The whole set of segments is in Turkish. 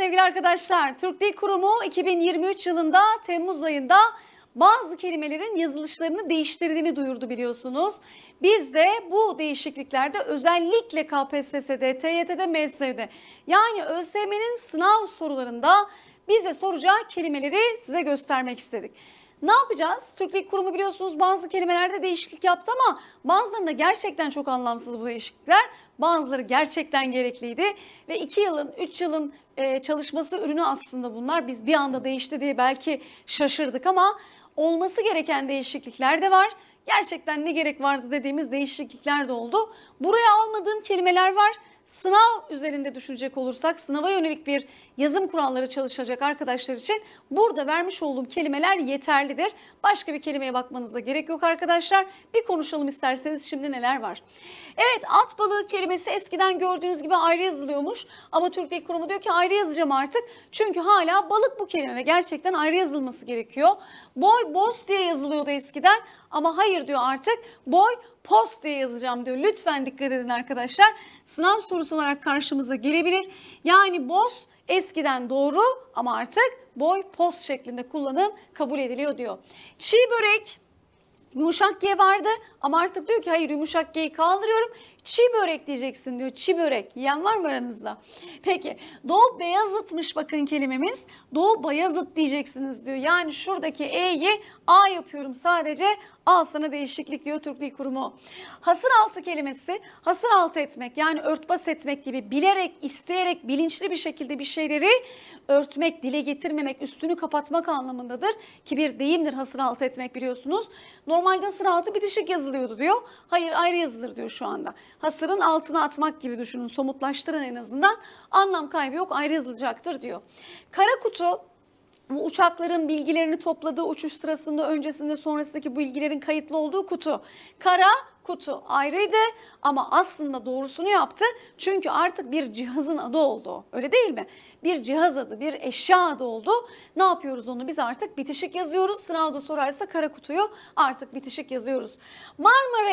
sevgili arkadaşlar. Türk Dil Kurumu 2023 yılında Temmuz ayında bazı kelimelerin yazılışlarını değiştirdiğini duyurdu biliyorsunuz. Biz de bu değişikliklerde özellikle KPSS'de, TYT'de, MSÜ'de yani ÖSYM'nin sınav sorularında bize soracağı kelimeleri size göstermek istedik. Ne yapacağız? Türk Dil Kurumu biliyorsunuz bazı kelimelerde değişiklik yaptı ama bazılarında gerçekten çok anlamsız bu değişiklikler. Bazıları gerçekten gerekliydi ve 2 yılın, 3 yılın e, çalışması ürünü aslında bunlar. Biz bir anda değişti diye belki şaşırdık ama olması gereken değişiklikler de var. Gerçekten ne gerek vardı dediğimiz değişiklikler de oldu. Buraya almadığım kelimeler var. Sınav üzerinde düşünecek olursak sınava yönelik bir yazım kuralları çalışacak arkadaşlar için burada vermiş olduğum kelimeler yeterlidir. Başka bir kelimeye bakmanıza gerek yok arkadaşlar. Bir konuşalım isterseniz şimdi neler var. Evet at balığı kelimesi eskiden gördüğünüz gibi ayrı yazılıyormuş. Ama Türk Dil Kurumu diyor ki ayrı yazacağım artık. Çünkü hala balık bu kelime ve gerçekten ayrı yazılması gerekiyor. Boy boz diye yazılıyordu eskiden ama hayır diyor artık boy post diye yazacağım diyor. Lütfen dikkat edin arkadaşlar. Sınav sorusu olarak karşımıza gelebilir. Yani boz eskiden doğru ama artık boy post şeklinde kullanım kabul ediliyor diyor. Çiğ börek Yumuşak G vardı ama artık diyor ki hayır yumuşak G'yi kaldırıyorum. Çiğ börek diyeceksin diyor. Çiğ börek. Yiyen var mı aranızda? Peki Doğu Beyazıt'mış bakın kelimemiz. Doğu Bayazıt diyeceksiniz diyor. Yani şuradaki E'yi A yapıyorum sadece. Al sana değişiklik diyor Türk Dil Kurumu. Hasır altı kelimesi hasır altı etmek yani örtbas etmek gibi bilerek, isteyerek, bilinçli bir şekilde bir şeyleri örtmek, dile getirmemek, üstünü kapatmak anlamındadır. Ki bir deyimdir hasır altı etmek biliyorsunuz. Normalde hasır altı bitişik yazılıyordu diyor. Hayır ayrı yazılır diyor şu anda. Hasırın altına atmak gibi düşünün, somutlaştırın en azından. Anlam kaybı yok, ayrı yazılacaktır diyor. Kara kutu bu uçakların bilgilerini topladığı uçuş sırasında öncesinde sonrasındaki bilgilerin kayıtlı olduğu kutu. Kara kutu ayrıydı ama aslında doğrusunu yaptı. Çünkü artık bir cihazın adı oldu. Öyle değil mi? Bir cihaz adı, bir eşya adı oldu. Ne yapıyoruz onu? Biz artık bitişik yazıyoruz. Sınavda sorarsa kara kutuyu artık bitişik yazıyoruz. Marmara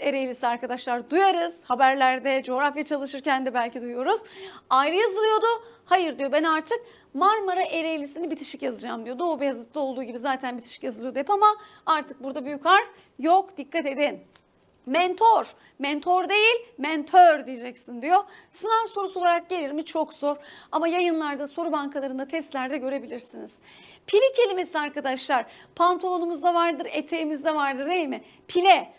Ereğlisi, arkadaşlar duyarız. Haberlerde, coğrafya çalışırken de belki duyuyoruz. Ayrı yazılıyordu. Hayır diyor ben artık Marmara Ereğlisi'ni bitişik yazacağım diyor. Doğu Beyazıt'ta olduğu gibi zaten bitişik yazılıyordu hep ama artık burada büyük harf yok. Dikkat edin. Mentor, mentor değil mentör diyeceksin diyor. Sınav sorusu olarak gelir mi? Çok zor. Ama yayınlarda, soru bankalarında, testlerde görebilirsiniz. Pili kelimesi arkadaşlar pantolonumuzda vardır, eteğimizde vardır değil mi? Pile.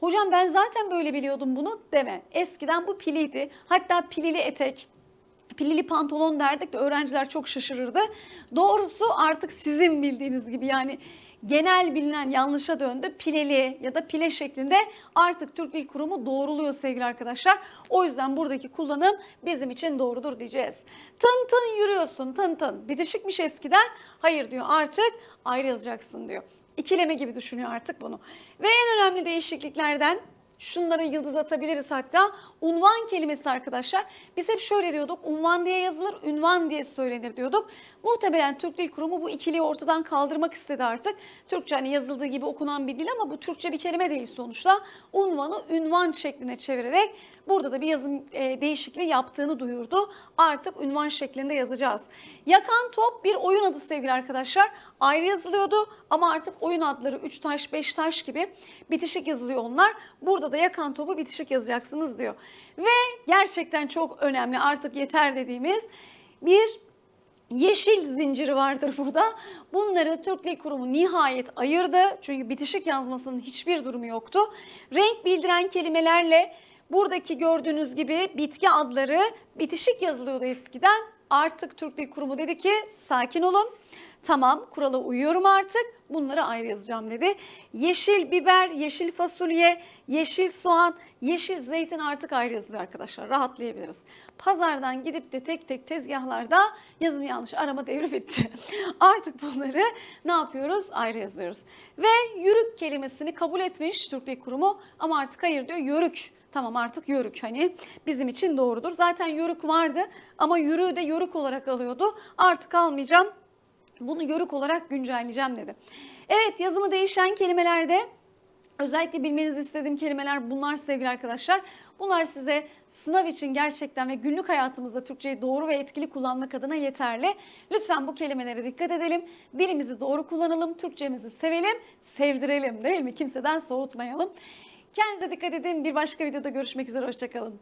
Hocam ben zaten böyle biliyordum bunu deme. Eskiden bu piliydi. Hatta pilili etek, pilili pantolon derdik de öğrenciler çok şaşırırdı. Doğrusu artık sizin bildiğiniz gibi yani genel bilinen yanlışa döndü. Pileli ya da pile şeklinde artık Türk Dil Kurumu doğruluyor sevgili arkadaşlar. O yüzden buradaki kullanım bizim için doğrudur diyeceğiz. Tın tın yürüyorsun tın tın. Bitişikmiş eskiden. Hayır diyor artık ayrı yazacaksın diyor. İkileme gibi düşünüyor artık bunu. Ve en önemli değişikliklerden Şunlara yıldız atabiliriz hatta. Unvan kelimesi arkadaşlar. Biz hep şöyle diyorduk. Unvan diye yazılır, ünvan diye söylenir diyorduk. Muhtemelen Türk Dil Kurumu bu ikiliyi ortadan kaldırmak istedi artık. Türkçe hani yazıldığı gibi okunan bir dil ama bu Türkçe bir kelime değil sonuçta. Unvanı ünvan şekline çevirerek burada da bir yazım e, değişikliği yaptığını duyurdu. Artık ünvan şeklinde yazacağız. Yakan top bir oyun adı sevgili arkadaşlar. Ayrı yazılıyordu ama artık oyun adları 3 taş 5 taş gibi bitişik yazılıyor onlar. Burada da yakan topu bitişik yazacaksınız diyor. Ve gerçekten çok önemli artık yeter dediğimiz bir yeşil zinciri vardır burada. Bunları Türk Dil Kurumu nihayet ayırdı. Çünkü bitişik yazmasının hiçbir durumu yoktu. Renk bildiren kelimelerle buradaki gördüğünüz gibi bitki adları bitişik yazılıyordu eskiden. Artık Türk Dil Kurumu dedi ki sakin olun. Tamam kurala uyuyorum artık. Bunları ayrı yazacağım dedi. Yeşil biber, yeşil fasulye, yeşil soğan, yeşil zeytin artık ayrı yazılıyor arkadaşlar. Rahatlayabiliriz. Pazardan gidip de tek tek tezgahlarda yazım yanlış arama devri bitti. Artık bunları ne yapıyoruz? Ayrı yazıyoruz. Ve yürük kelimesini kabul etmiş Türk Dil Kurumu ama artık hayır diyor yörük. Tamam artık yörük hani bizim için doğrudur. Zaten yörük vardı ama yürüğü de yörük olarak alıyordu. Artık almayacağım bunu yörük olarak güncelleyeceğim dedi. Evet yazımı değişen kelimelerde Özellikle bilmenizi istediğim kelimeler bunlar sevgili arkadaşlar. Bunlar size sınav için gerçekten ve günlük hayatımızda Türkçeyi doğru ve etkili kullanmak adına yeterli. Lütfen bu kelimelere dikkat edelim. Dilimizi doğru kullanalım, Türkçemizi sevelim, sevdirelim değil mi? Kimseden soğutmayalım. Kendinize dikkat edin. Bir başka videoda görüşmek üzere. Hoşçakalın.